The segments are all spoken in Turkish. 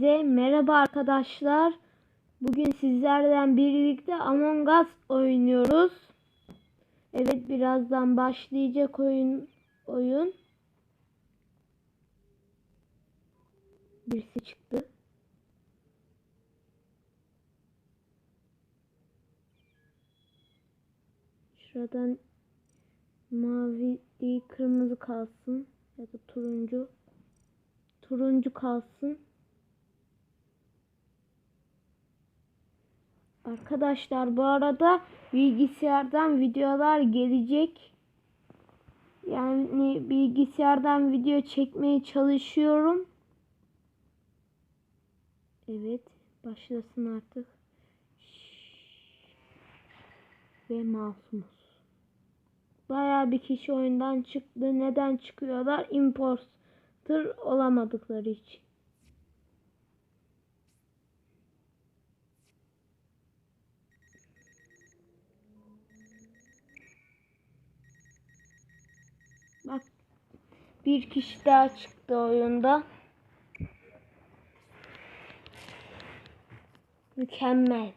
Hepinize merhaba arkadaşlar. Bugün sizlerden birlikte Among Us oynuyoruz. Evet birazdan başlayacak oyun oyun. Birisi çıktı. Şuradan mavi değil kırmızı kalsın ya da turuncu. Turuncu kalsın. Arkadaşlar bu arada bilgisayardan videolar gelecek. Yani bilgisayardan video çekmeye çalışıyorum. Evet başlasın artık. Ve masumuz. Baya bir kişi oyundan çıktı. Neden çıkıyorlar? Imposter olamadıkları için. Bir kişi daha çıktı oyunda. Mükemmel.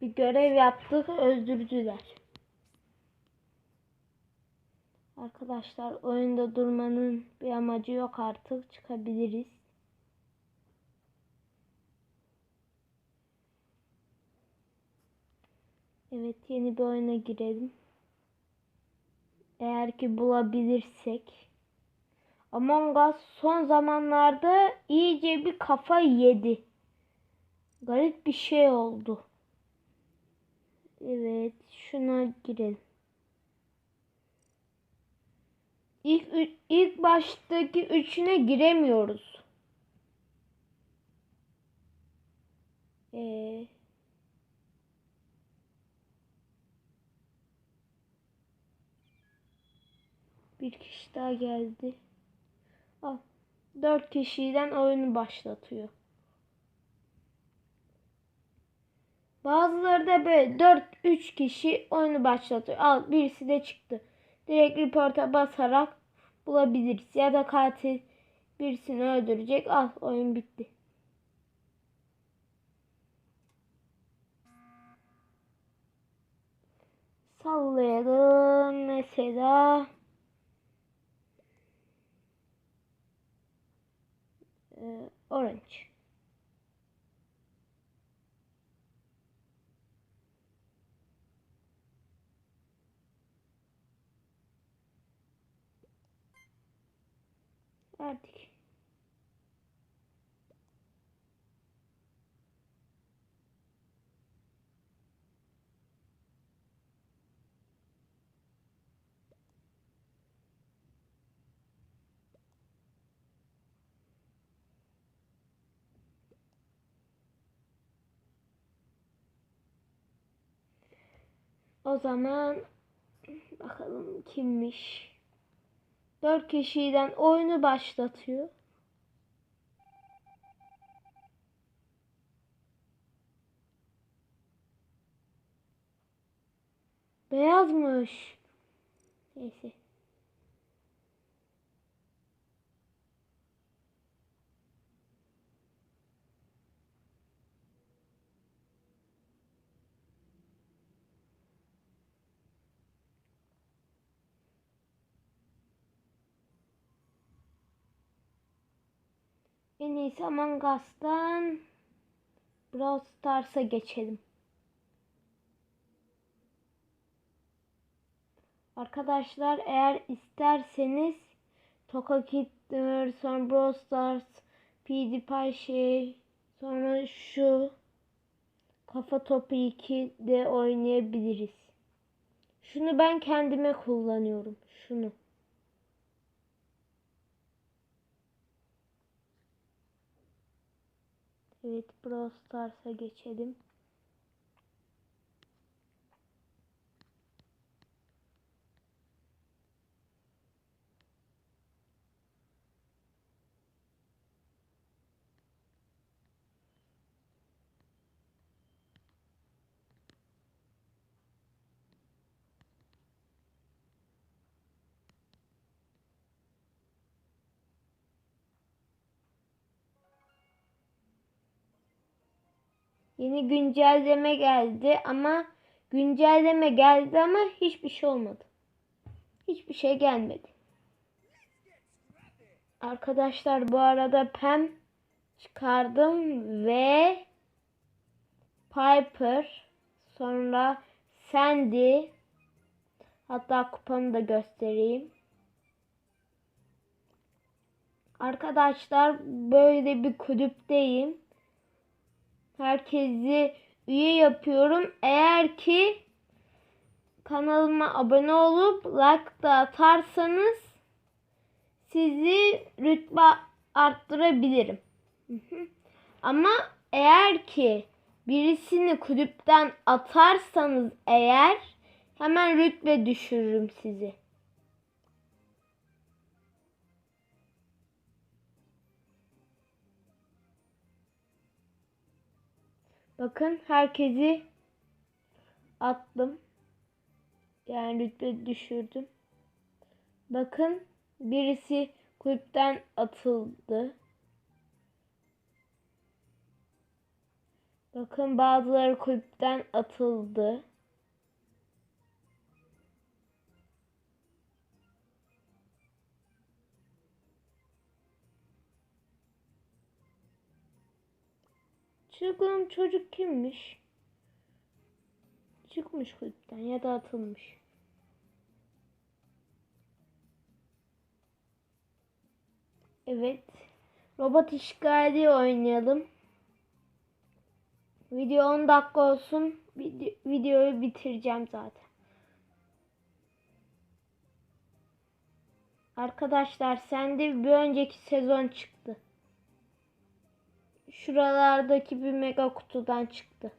Bir görev yaptık, öldürdüler. Arkadaşlar oyunda durmanın bir amacı yok artık. Çıkabiliriz. Evet yeni bir oyuna girelim. Eğer ki bulabilirsek. Among Us son zamanlarda iyice bir kafa yedi. Garip bir şey oldu. Evet şuna girelim. İlk, ilk baştaki üçüne giremiyoruz. Ee, bir kişi daha geldi. Al. Dört kişiden oyunu başlatıyor. Bazıları da böyle 4-3 kişi oyunu başlatıyor. Al birisi de çıktı. Direkt reporta basarak bulabiliriz. Ya da katil birisini öldürecek. Al oyun bitti. Sallayalım mesela. Ee, orange. Verdik. O zaman bakalım kimmiş. Dört kişiden oyunu başlatıyor. Beyazmış. Neyse. En iyisi Among Us'tan Brawl Stars'a geçelim. Arkadaşlar eğer isterseniz Toka Kidder, sonra Brawl Stars, PewDiePie şey, sonra şu Kafa Topu 2 de oynayabiliriz. Şunu ben kendime kullanıyorum. Şunu. Evet Brawl Stars'a geçelim. Yeni güncelleme geldi ama güncelleme geldi ama hiçbir şey olmadı. Hiçbir şey gelmedi. Arkadaşlar bu arada Pam çıkardım ve Piper sonra Sandy hatta kupamı da göstereyim. Arkadaşlar böyle bir kulüpteyim. Herkesi üye yapıyorum. Eğer ki kanalıma abone olup like da atarsanız sizi rütbe arttırabilirim. Ama eğer ki birisini kulüpten atarsanız eğer hemen rütbe düşürürüm sizi. Bakın herkesi attım. Yani rütbe düşürdüm. Bakın birisi kulüpten atıldı. Bakın bazıları kulüpten atıldı. Çılgın çocuk kimmiş? Çıkmış kulüpten ya da atılmış. Evet. Robot işgali oynayalım. Video 10 dakika olsun. Vide- videoyu bitireceğim zaten. Arkadaşlar sende bir önceki sezon çıktı. Şuralardaki bir mega kutudan çıktı.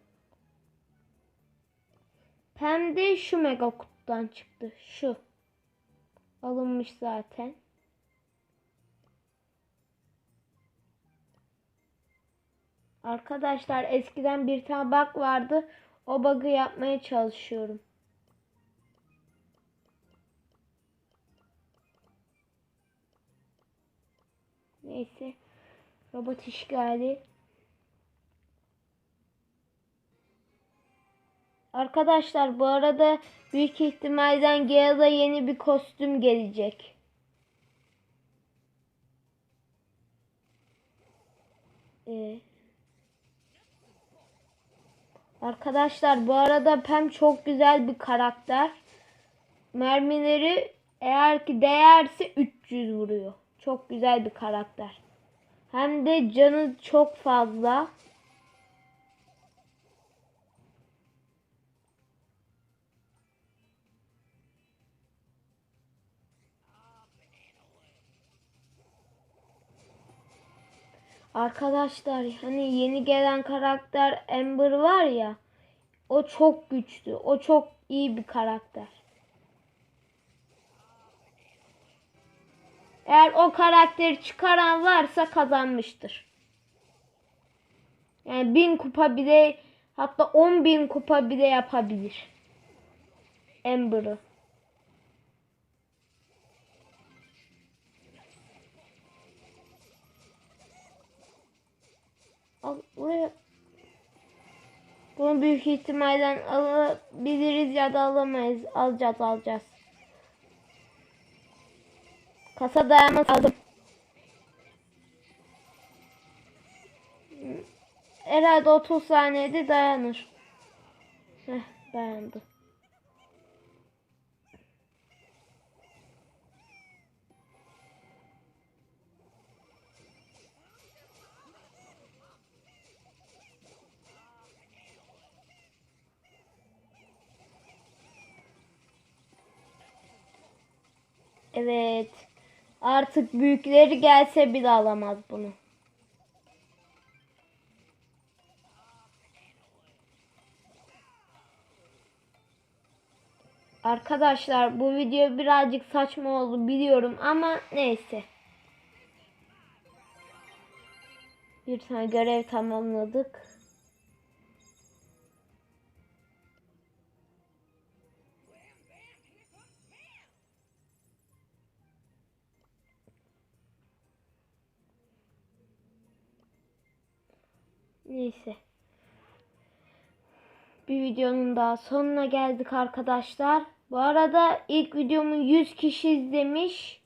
Hem de şu mega kutudan çıktı. Şu. Alınmış zaten. Arkadaşlar eskiden bir tane bug vardı. O bug'ı yapmaya çalışıyorum. Neyse. Robot işgali. Arkadaşlar bu arada büyük ihtimalden Gale'a yeni bir kostüm gelecek. Ee, arkadaşlar bu arada Pam çok güzel bir karakter. Mermileri eğer ki değerse 300 vuruyor. Çok güzel bir karakter. Hem de canı çok fazla. Arkadaşlar hani yeni gelen karakter Amber var ya. O çok güçlü. O çok iyi bir karakter. Eğer o karakteri çıkaran varsa kazanmıştır. Yani bin kupa bile hatta on bin kupa bile yapabilir. Amber'ı. Al buraya. Bunu büyük ihtimalle alabiliriz ya da alamayız. Alacağız alacağız. Kasa dayanmaz aldım. Herhalde 30 saniyede dayanır. Heh, dayandı. Evet. Artık büyükleri gelse bile alamaz bunu. Arkadaşlar bu video birazcık saçma oldu biliyorum ama neyse. Bir tane görev tamamladık. Neyse. Bir videonun daha sonuna geldik arkadaşlar. Bu arada ilk videomu 100 kişi izlemiş.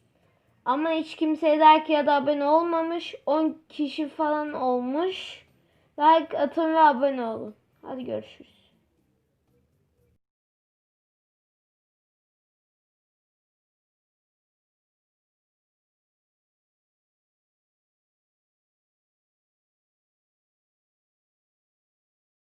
Ama hiç kimse like ya da abone olmamış. 10 kişi falan olmuş. Like atın ve abone olun. Hadi görüşürüz.